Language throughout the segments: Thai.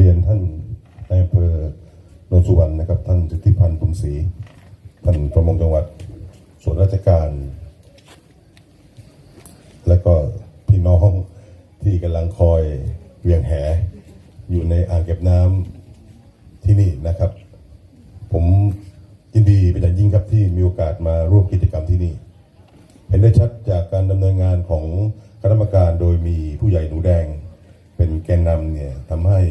เรียนท่านในอำเภอโนนสุวรรณนะครับ ท่านสิทธิพันธ์บุญศรีท่านประมงจังหวัดส่วนราชการ และก็พี่น้องที่กำลังคอยเวียงแหอยู่ในอ่างเก็บน้ำที่นี่นะครับ ผมยินดีเป็นอย่างยิ่งครับที่มีโอกาสมาร่วมกิจกรรมที่นี่ เห็นได้ชัดจากการดำเนินงานของคณะกรรมการโดยมีผู้ใหญ่หนูแดง เป็นแกนนำเนี่ยทำให้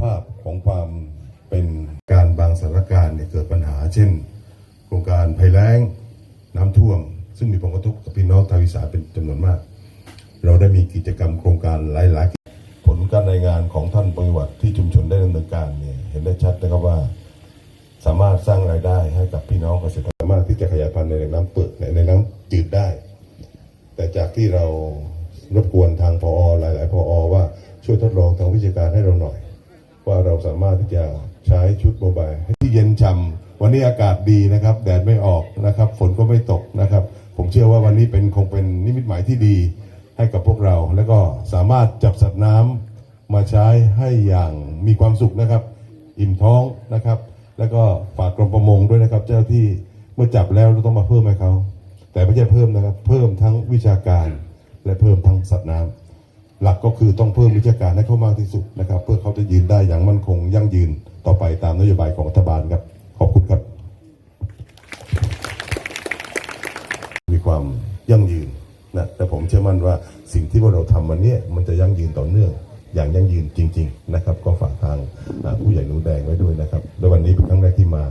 ภาพของความเป็นการบางสถานการณ์ เกิดปัญหา เช่น โครงการภัยแล้งน้ำท่วม ซึ่งมีผลกระทบกับพี่น้องชาวอีสานเป็นจำนวนมาก เราได้มีกิจกรรมโครงการหลาย ๆ ผลการรายงานของท่านปฏิวัติที่ชุมชนได้ดำเนินการเนี่ยเห็นได้ชัดนะครับว่า สามารถสร้างรายได้ให้กับพี่น้องเกษตรกรสามารถที่จะขยายพันธุ์ในแหล่งน้ำเปิดในในน้ำจืดได้ แต่จากที่เรารบกวนทางพอหลาย ๆ พอว่าช่วยทดลองทางวิชาการให้เราหน่อย ว่าเราสามารถที่จะใช้ชุดโมบายที่เย็นฉ่ำวันนี้อากาศดีนะครับ แดดไม่ออกนะครับ ฝนก็ไม่ตกนะครับ ผมเชื่อว่าวันนี้เป็นคงเป็นนิมิตหมายที่ดีให้กับพวกเรา แล้วก็สามารถจับสัตว์น้ำมาใช้ให้อย่างมีความสุขนะครับ อิ่มท้องนะครับ แล้วก็ฝากกรมประมงด้วยนะครับ เจ้าที่เมื่อจับแล้วเราต้องมาเพิ่มให้เขาแต่ไม่ใช่เพิ่มนะครับ เพิ่มทั้งวิชาการและเพิ่มทั้งสัตว์น้ำหลักก็คือต้องเพิ่มวิชาการให้เขามากที่สุดนะครับ เพื่อเจะยืนได้อย่างมั่นคงยั่งยืนต่อไปตามนโยบายของรัฐบาลครับ ขอบคุณครับ มีความยั่งยืนนะแต่ผมเชื่อมั่นว่าสิ่งที่พวกเราทำวันเนี้ยมันจะยั่งยืนต่อเนื่องอย่างยั่งยืนจริง ๆ นะครับ ก็ฝากทางผู้ใหญ่หนูแดงไว้ด้วยนะครับและวันนี้เป็นครั้งแรกที่มา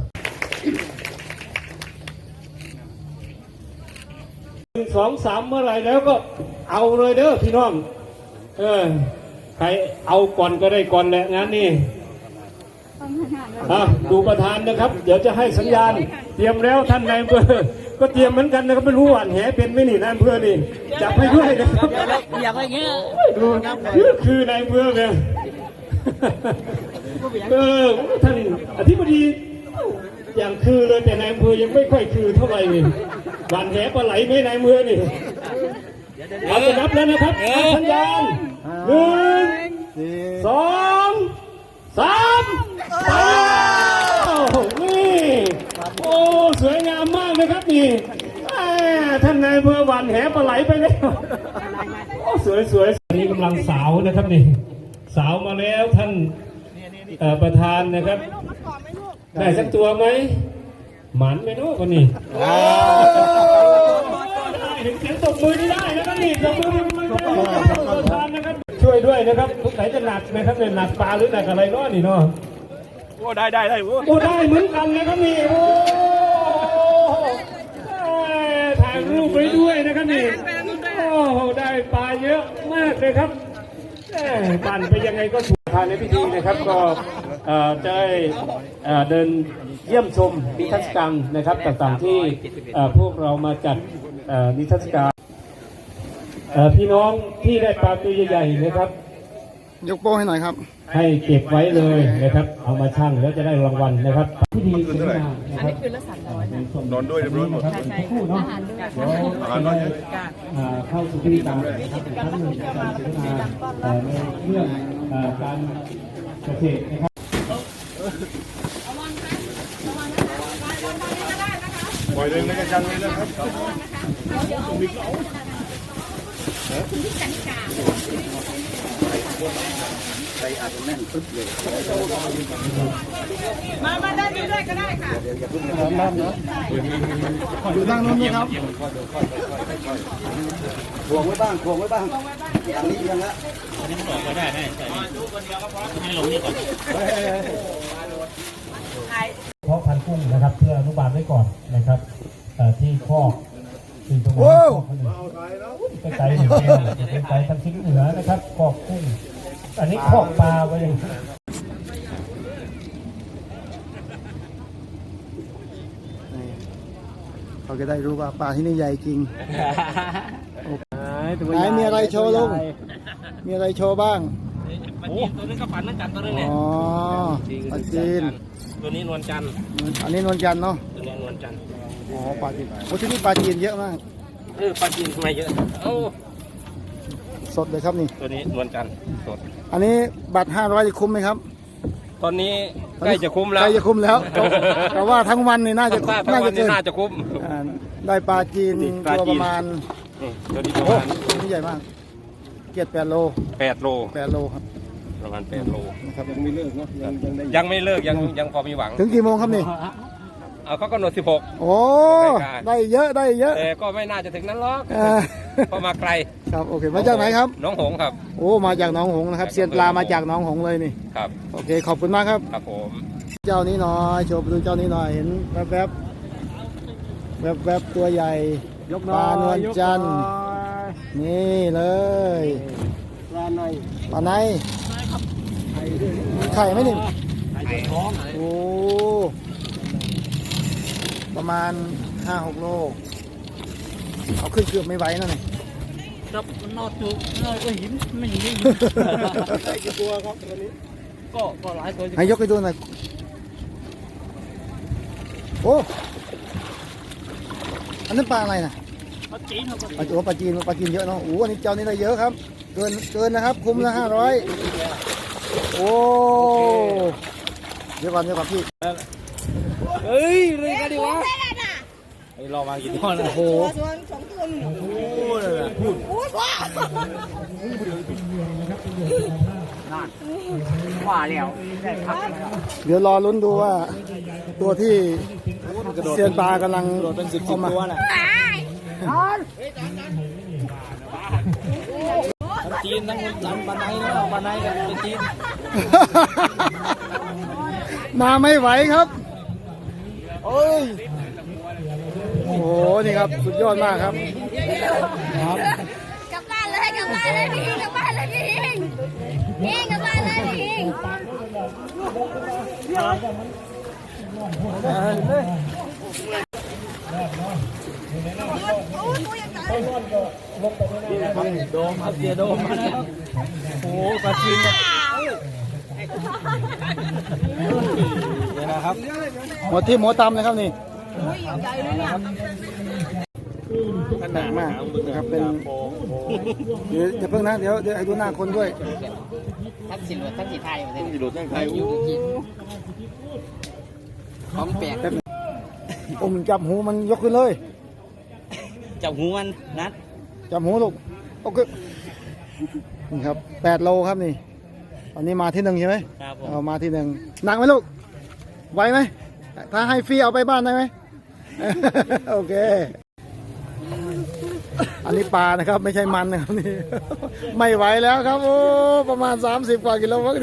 หนึ่งสองสามเมื่อไรแล้วก็เอาเลยเด้อพี่น้อง เออ ใครเอาก่อนก็ได้ก่อนแหละงานนี้อะดูประธานนะครับ เดี๋ยวจะให้สัญญาณ เตรียมแล้วท่านนายอำเภอก็เตรียมเหมือนกันนะครับไม่รู้หวานแหเป็นไหม่นี่นายอำเภอนี่จับให้ด้วยนะครับอย่าไปเงี้ยดูคือนายอำเภอเนี่ยเออท่านอธิบดีอย่างคือเลยแต่นายอำเภอยังไม่ค่อยคือเท่าไหร่นี่หวานแหปลาไหลไหม่นายอำเภอนี่ เราจะนับแล้วนะครับนับสัญญาณหนึ่งสองสามไปแล้วนี่โอ้สวยงามมากนะครับนี่แหม่ท่านนายอำเภอหวันแหปลาไหลไปแล้วโอ้สวยสวยอันนี้กำลังสาวนะครับนี่สาวมาแล้วท่านเอ่อประธานนะครับได้สักตัวไหมหมันไหมเนาะคนนี้ได้ ถึงเสียงตบมือนี่ได้นะครับนี่ตบมือเป็นกำลังใจให้กับประธานนะครับ ช่วยด้วยนะครับทุกไหนจะหนักนะครับเนี่ยหนักปลาหรือหนักอะไรเนาะนี่เนาะโอ้ได้ได้ได้โอ้โอ้ได้เหมือนกันนะครับนี่โอ้เอ้ยถ่ายรูปไว้ด้วยนะครับนี่โอ้ได้ปลาเยอะมากเลยครับเอ้ยปั่นไปยังไงก็ถูกทานในพิธีนะครับก็เอ่อจะได้เอ่อเดินเยี่ยมชมนิทรรศการนะครับต่างๆที่เอ่อพวกเรามาจัดเอ่อ นิทรรศการเอ่อพี่น้องที่ได้ปลาตัวใหญ่ๆนะครับ ยกโป้ให้หน่อยครับ ให้เก็บไว้เลยนะครับ เอามาชั่งแล้วจะได้รางวัลนะครับที่ดีสวยงามนะครับคืนละสามร้อยค่ะนอนด้วยเรียบร้อยหมดคู่เนาะอาหารด้วยเดี๋ยวอ่าเข้าสู่พิธีการนะครับอีกครั้งหนึ่งในการสนทนาเอ่อใน ปล่อยเลยไม่กระชังเลยนะครับคุณพี่กันกาใจอาจจะแน่นปึ๊บเลยมา มาได้ด้วยก็ได้ค่ะเดี๋ยางน้น้ะอยู่ด้านนู้นนะครับทวงไว้บ้างทวงไว้บ้างอย่างนี้ยังละอันนี้มันออกมาได้แน่ใช่ดูคนเดียวก็พอให้ลงนี่ก่อนเพราะพันกุ้งนะครับ เพื่ออนุบาลไว้ก่อนนะครับเอ่อที่คอกที่ตรงนี้ ไปไกลหนึ่งเดียวไปไกลทางทิศเหนือนะครับคอกกุ้งอันนี้คอกปลาไว้ยังเขาจะได้รู้ว่าปลาที่นี่ใหญ่จริงไหนมีอะไรโชว์ลุงมีอะไรโชว์บ้างโอ้ตัวนี้ก็ฝันเหมือนกันตัวนึงเนี่ยอ๋อปลาจีนตัวนี้นวลจันทร์อันนี้นวลจันทร์เนาะตัวนี้นวลจันทร์อ๋อปลาจีนโอ้ที่นี่ปลาจีนเยอะมากเออปลาจีนทำไมเยอะเอ้า สดๆเลยครับนี่ ตัวนี้นวลจันทร์สด อันนี้บัตร500จะคุ้มไหมครับตอนนี้ใกล้จะคุ้มแล้วใกล้จะคุ้มแล้วแต่แต่ว่าทั้งวันนี่น่าจะถ้าทั้งน่าวัจะนเกินี้นน่าจะคุ้มอ่าได้ปลาจีนปลาตัวจีนประมาณนี่ตัวนี้ประโอ้มาณนี่ใหญ่มาก เกียรติแปดโลแปดโลแปดโลครับประมาณแปดโลนะครับยังไม่เลิกยังยังพอมีหวัง ถึงกี่โมงครับนี่เอาเขากำหนดสิบหกโอ้ได้เยอะได้เยอะแต่ก็ไม่น่าจะถึงนั้นหรอก เออเพราะมาไกลครับโอเคมาจากไหนครับน้องหงส์ครับ โอ้มาจากหนองหงส์นะครับเซียนปลามาจากหนองหงส์เลยนี่ครับ โอเคขอบคุณมากครับ ครับผมเจ้านี้หน่อยโชว์ไปดูเจ้านี้หน่อยเห็นแวบแวบแวบแวบๆตัวใหญ่ปลานวลจันทร์นี่เลยปลาในปลาในมีไข่ไหมนี่โอ้ประมาณห้าหกโล เอาขึ้นเกือบไม่ไหวนะนี่ครับมันนอดอยู่นอดก็หินไม่หินกี่ตัวครับตัวนี้ก็ก็หลายตัวอยู่ให้ยกให้ดูหน่อยโอ้อันนั้นปลาอะไรนะเขาจีนเขาก็ปลาโอ้ปลาจีนปลาจีนเยอะเนาะโอ้อันนี้เจ้านี้ได้เยอะครับ เกินเกินนะครับ คุ้มละห้าร้อยโอ้เดี๋ยวก่อนเดี๋ยวก่อนพี่เฮ้ยเรื่องกันดีวะ ไอ้รอมากี่ตัวนะโอ้โหสวนสองตุนโอ้ยว้าว่าแล้วได้พักเดี๋ยวรอลุ้นดูว่า ตัวที่เซียนปลากำลังโดดเป็นสิบสิเข้าบมาตัวน่ะจีนทั้งหลังปานไหนนะปานไหนกันเป็นจีนมาไม่ไหวครับ โอ้ยโอ้โหนี่ครับสุดยอดมากครับครับกลับบ้านเลยกลับบ้านเลยพี่กลับบ้านเลยพี่ฮิงพี่กลับบ้านเลยพี่ฮิงโดมครับเสียโดมมาแล้วโอ้โหปลาจีนเนี่ยเนี่ยนะครับหมดที่หมดตำเลยครับนี่ อุ้ยใหญ่เลยเนี่ยหนักมากนะครับเป็นเดี๋ยวเดี๋ยวเพิ่งนะ เดี๋ยวเดี๋ยวให้ดูหน้าคนด้วยทักษิณทักษิณไทยทักษิณรถไทยอยู่กินของแปลกแป๊บนึงอมจับหูมันยกขึ้นเลย จับหูมันนัด จับหูลูกโอเคนี่ครับแปดโลครับนี่ตอนนี้มาที่หนึ่งใช่ไหมครับผมเอามาที่หนึ่งหนักไหมลูกไหวไหมถ้าให้ฟรีเอาไปบ้านได้ไหม โอเค อันนี้ปลานะครับ ไม่ใช่มันนะครับนี่ ไม่ไหวแล้วครับ โอ้ ประมาณ 30 กว่ากิโลวัต